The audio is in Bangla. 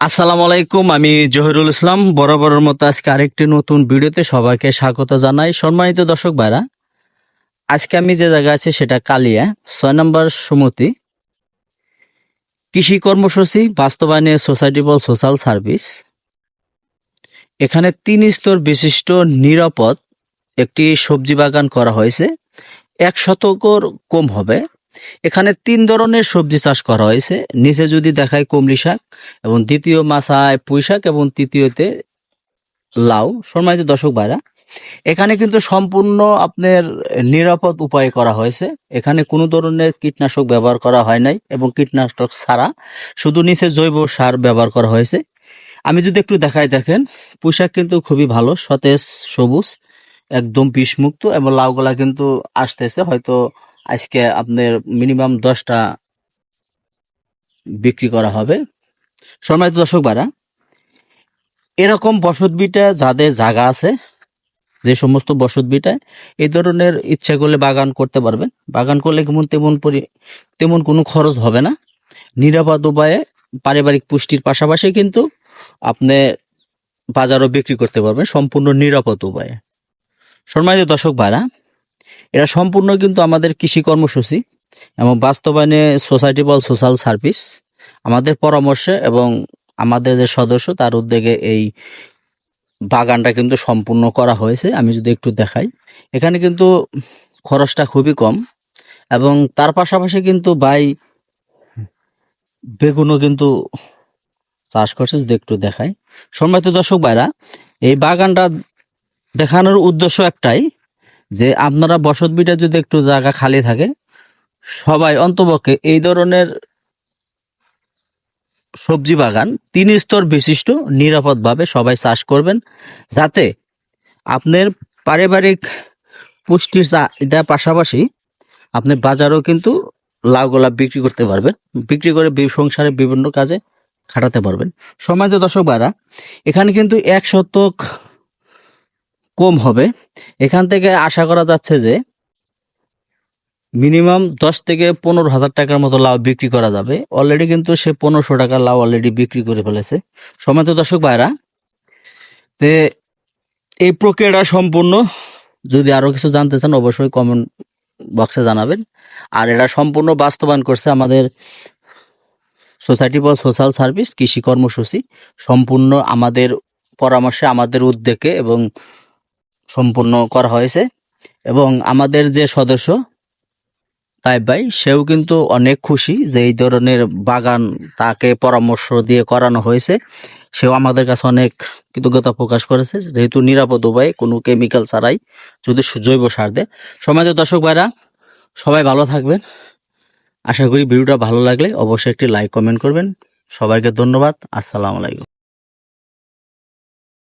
আসসালামু আলাইকুম, আমি জহিরুল ইসলাম। বরাবরের মতো আজকে আরেকটি নতুন ভিডিওতে সবাইকে স্বাগত জানাই। সম্মানিত দর্শক ভাইরা, আজকে আমি যে জায়গা আছি সেটা কালিয়া, ছয় নম্বর সুমতি। কৃষি কর্মসূচি, বাস্তবায়নে সোসাইটি ফর সোশ্যাল সার্ভিস। এখানে তিন স্তর বিশিষ্ট নিরাপদ একটি সবজি বাগান করা হয়েছে। এক শতকর কম হবে। এখানে তিন ধরনের সবজি চাষ করা হয়েছে। নিচে যদি দেখায় কমলি শাক এবং দ্বিতীয় মাছায় পুঁই শাক এবং তৃতীয়তে লাউ। সম্মানিত দর্শক ভাইরা, এখানে কিন্তু সম্পূর্ণ আপনার নিরাপদ উপায়ে করা হয়েছে। এখানে কোনো ধরনের কীটনাশক ব্যবহার করা হয় নাই এবং কীটনাশক ছাড়া শুধু নিচে জৈব সার ব্যবহার করা হয়েছে। আমি যদি একটু দেখাই দেখেন পোশাক কিন্তু খুবই ভালো, সতেজ, সবুজ, একদম বিষমুক্ত এবং লাউগুলা কিন্তু আসতেছে, হয়তো আজকে আপনার মিনিমাম দশটা বিক্রি করা হবে। সম্মানিত দর্শক বারা এরকম বসত বিটা যাদের জায়গা আছে, যে সমস্ত বসত বিটায় এই ধরনের ইচ্ছা করলে বাগান করতে পারবেন। বাগান করলে কেমন তেমন পরি, তেমন কোনো খরচ হবে না। নিরাপদ উপায়ে পারিবারিক পুষ্টির পাশাপাশি কিন্তু আপনি বাজারও বিক্রি করতে পারবেন সম্পূর্ণ নিরাপদ উপায়ে। সম্মানিত দর্শক ভাইরা এটা সম্পূর্ণ কিন্তু আমাদের কৃষি কর্মসূচি এবং বাস্তবায়নে সোসাইটি বল সোশ্যাল সার্ভিস আমাদের পরামর্শে এবং আমাদের যে সদস্য তার উদ্যোগে এই বাগানটা কিন্তু সম্পূর্ণ করা হয়েছে। আমি যদি একটু দেখাই, এখানে কিন্তু খরচটা খুবই কম এবং তার পাশাপাশি কিন্তু বাই বেগুনও কিন্তু চাষ করছে, যদি একটু দেখাই। সম্মানিত দর্শক ভাইরা, এই বাগানটা দেখানোর উদ্দেশ্য একটাই যে আপনারা বসত বিটা যদি একটু জায়গা খালি থাকে, সবাই অন্তপক্ষে এই ধরনের সবজি বাগান তিন স্তর বিশিষ্ট, নিরাপদভাবে সবাই চাষ করবেন, যাতে আপনার পারিবারিক পুষ্টির চাহিদার পাশাপাশি আপনি বাজারেও কিন্তু লাউ গোলাপ বিক্রি করতে পারবেন, বিক্রি করে সংসারে বিভিন্ন কাজে খাটাতে পারবেন। সমাজ দর্শক ভাইরা, এখানে কিন্তু এক শতক কম হবে। এখান থেকে আশা করা যাচ্ছে যে মিনিমাম দশ থেকে পনেরো হাজার টাকার মতো লাউ বিক্রি করা যাবে। অলরেডি কিন্তু সে পনেরোশো টাকার লাউ অলরেডি বিক্রি করে ফেলেছে। সমাজ দর্শক ভাইরা, তে এই প্রক্রিয়াটা সম্পূর্ণ যদি আরও কিছু জানতে চান অবশ্যই কমেন্ট বক্সে জানাবেন। আর এটা সম্পূর্ণ বাস্তবায়ন করছে আমাদের সোসাইটি ফর সোশ্যাল সার্ভিস কৃষি কর্মসূচি। সম্পূর্ণ আমাদের পরামর্শে, আমাদের উদ্যোগে এবং সম্পূর্ণ করা হয়েছে। এবং আমাদের যে সদস্য তাই ভাই, সেও কিন্তু অনেক খুশি যে এই ধরনের বাগান তাকে পরামর্শ দিয়ে করানো হয়েছে। সেও আমাদের কাছে অনেক কৃতজ্ঞতা প্রকাশ করেছে। যেহেতু নিরাপদ উপায়ে কোনো কেমিক্যাল ছাড়াই যদি জৈব সার দেয়। সমাজের দর্শক ভাইরা, সবাই ভালো থাকবেন। আশা করি ভিডিওটা ভালো লাগলে অবশ্যই একটি লাইক, কমেন্ট করবেন। সবাইকে ধন্যবাদ। আসসালামু আলাইকুম।